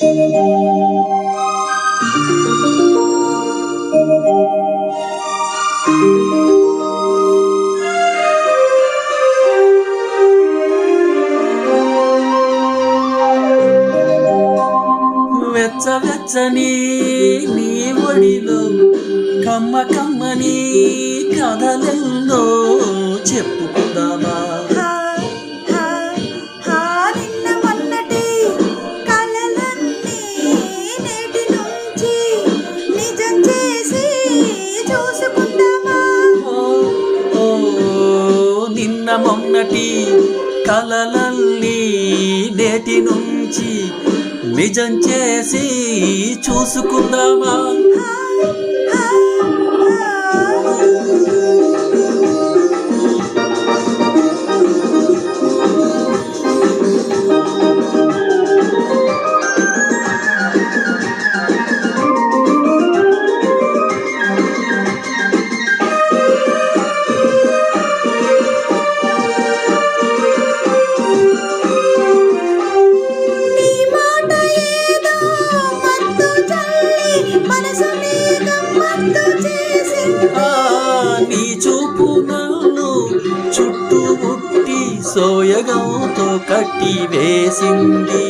వెచ్చ వెచ్చని నీ ఒడిలో కమ్మ కమ్మని కథలెందో చెప్పుకుందామా? మొన్నటి కలలల్లి నేటి నుంచి నిజం చేసి చూసుకుందామా? సోయగంతో కట్టి వేసింది.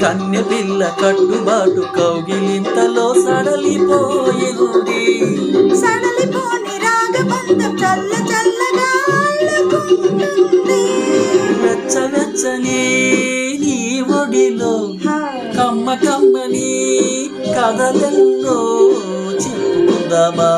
కన్నె పిల్ల కట్టుబాటు కౌగిలింతలో సడలిపోయింది. సడలిపోని రాగబంధం చల్ల చల్లగా అల్లుకుంటుంది. వెచ్చ వెచ్చని నీ ఒడిలో కమ్మ కమ్మని కథలెన్నో చెప్పుకుందామా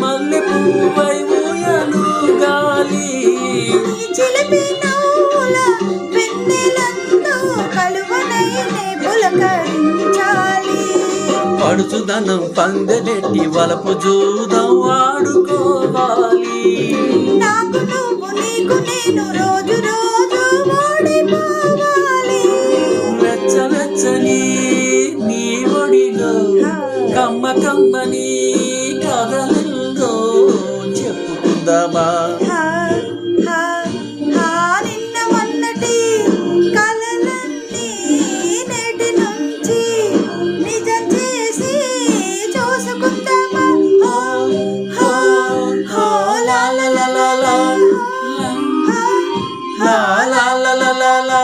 మల్లె పువ్వై ఊయలు గాలి. ఈ చిలిపి నవ్వుల వెన్నెలందు కలువనైనే పులకరించాలి పడుచుదనం పందెలెట్టి వలపు జూదం ఆడుకోవాలి నాకు నువ్వు నీకు నేను రోజు రోజు ఓడిపోవాలి. వెచ్చ వెచ్చని నీ ఒడిలో కమ్మ కమ్మని చెప్పుకుందామా హా, హా, హా, నిన్న మొన్నటి కలలన్నీ నేటి నుంచి నిజం చేసి చూసుకుందామా లా, లా, లా లా లా లా లా లా